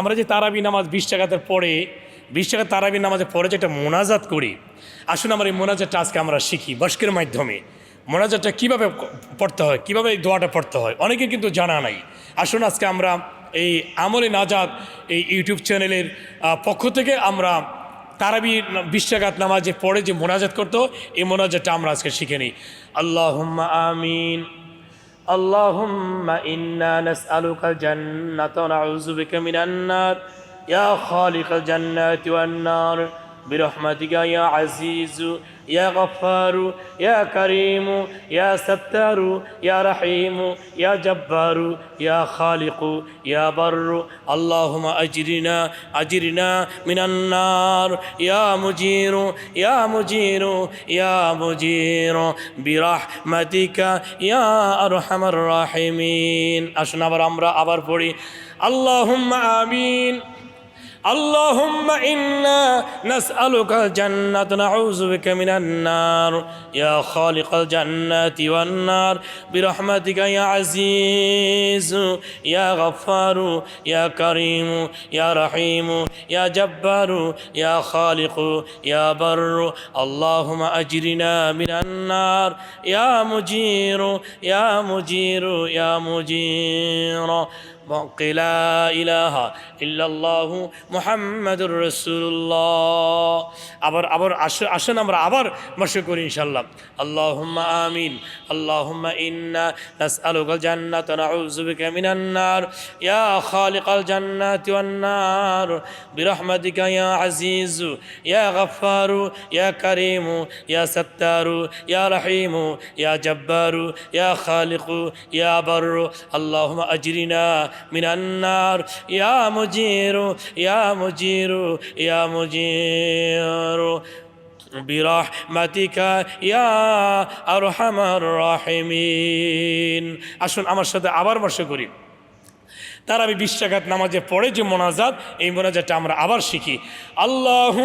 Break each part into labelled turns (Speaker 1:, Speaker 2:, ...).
Speaker 1: আমরা যে তারাবি নামাজ বিশ টাকাতের পরে বিশ টাকা তারাবি নামাজের পরে যেটা মোনাজাত করি, আসুন আমার এই মোনাজাতটা আজকে আমরা শিখি বস্কের মাধ্যমে। মোনাজাতটা কীভাবে পড়তে হয়, কীভাবে এই দোয়াটা পড়তে হয় অনেকে কিন্তু জানা নাই। আসুন আজকে আমরা এই আমলে নাজাদ এই ইউটিউব চ্যানেলের পক্ষ থেকে আমরা তারাবি বিশ টাকাত নামাজে পড়ে যে মোনাজাত করতো এই মোনাজাতটা আমরা আজকে শিখে নিই। আল্লাহ আমিন। اللهم إنا نسألك الجنة ونعوذ بك من النار. يا خالق الجنات والنار. برحمتك يا عزيز يا غفار يا كريم يا ستار يا رحيم يا جبار يا خالق يا بر اللهم أجرنا أجرنا من النار يا مجير يا مجير يا مجير برحمتك يا أرحم الراحمين أشنا برامرا أبر بوري اللهم آمين اللهم إنا نسألك الجنة نعوذ بك من النار يا خالق الجنة والنار برحمتك يا عزيز يا غفار يا كريم يا رحيم يا جبار يا خالق يا بر اللهم أجرنا من النار يا مجير يا مجير يا مجير وقل لا إله إلا الله محمد رسول الله আবার আবার আস- আসেন আমরা আবার মশে করি ইনশাল্লাহ اللهم آمين اللهم إنا نسألك الجنة ونعوذ بك من النار يا خالق الجنة والنار برحمتك يا عزيز يا غفار يا كريم يا ستار يا رحيم يا جبار يا خالق يا بر اللهم أجرنا মিনান্নার, ইয়া মুজিরু ইয়া মুজিরু ইয়া মুজিরু। বিরহমাতিকা, ইয়া আরহামার রাহিমিন। আসুন আমার সাথে আবার বসে করি। তার আমি বিশ্বাঘাত নামাজে পড়ে যে মোনাজাত, এই মোনাজাতটা আমরা আবার শিখি। আল্লাহ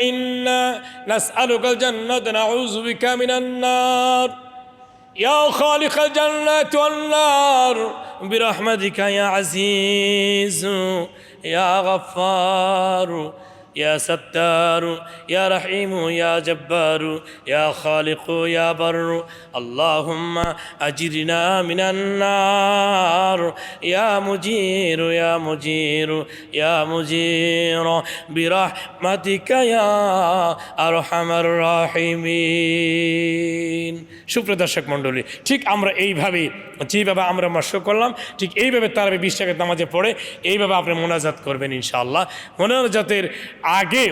Speaker 1: ইন্না নাস আলুকাল জান্নাত না উজবিকা মিনান্নার। يا خالق الجنة والنار برحمتك يا عزيز يا غفار. ইয়া সত্তারু ইয়া রহিমু ইয়া জব্বারু ইয়া খালিকু ইয়া বারু আল্লাহুম্মা আজিরিনা মিনান্নার ইয়া মুজিরু ইয়া মুজিরু ইয়া মুজিরু বিরহমাতিকা ইয়া আরহামার রাহিমিন সুপ্রিয় দর্শক মণ্ডলী, ঠিক আমরা এইভাবে যেভাবে আমরা মস্য করলাম, ঠিক এইভাবে তারা বিশ টাকা নামাজে পড়ে, এইভাবে আপনি মোনাজাত করবেন ইনশাআল্লাহ। মোনাজাতের আগে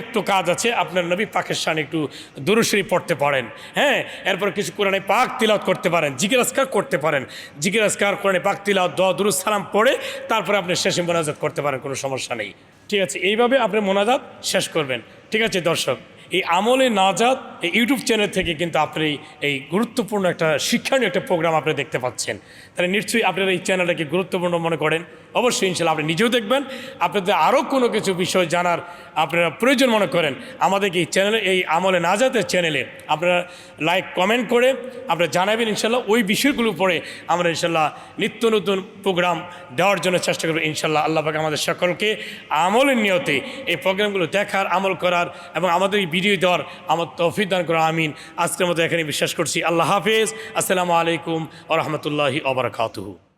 Speaker 1: একটু কাজ আছে, আপনার নবী পাকিস্তান একটু দুরুশরী পড়তে পারেন। হ্যাঁ এরপর কিছু কোরআনে পাক তিলাত করতে পারেন জিজ্ঞাসকার করতে পারেন। জিজ্ঞাসকার কোরআনে পাক তিলাওত দোয়া দুরুজ সালাম পড়ে তারপরে আপনি শেষে মোনাজাত করতে পারেন, কোনো সমস্যা নেই। ঠিক আছে, এইভাবে আপনি মোনাজাত শেষ করবেন। ঠিক আছে, দর্শক, এই আমলে নাজাদ এই ইউটিউব চ্যানেল থেকে কিন্তু আপনি এই গুরুত্বপূর্ণ একটা শিক্ষণীয় একটা প্রোগ্রাম আপনি দেখতে পাচ্ছেন। তাহলে নিশ্চয়ই আপনারা এই চ্যানেলটাকে গুরুত্বপূর্ণ মনে করেন। অবশ্যই ইনশাল্লাহ আপনি নিজেও দেখবেন। আপনাদের আরও কোনো কিছু বিষয় জানার আপনারা প্রয়োজন মনে করেন, আমাদেরকে এই চ্যানেলে এই আমলে নাজাতের চ্যানেলে আপনারা লাইক কমেন্ট করে আপনারা জানাবেন ইনশাল্লাহ। ওই বিষয়গুলো পরে আমরা ইনশাল্লাহ নিত্য নতুন প্রোগ্রাম দেওয়ার জন্য চেষ্টা করব ইনশাল্লাহ। আল্লাহ পাক আমাদের সকলকে আমলের নিয়তে এই প্রোগ্রামগুলো দেখার, আমল করার এবং আমাদের এই ভিডিও দেওয়ার আমার তৌফিক দান করা, আমিন। আজকের মতো এখানে বিশ্বাস করছি। আল্লাহ হাফেজ। আসসালামু আলাইকুম ও রহমতুল্লাহি ওবরাকাতুহু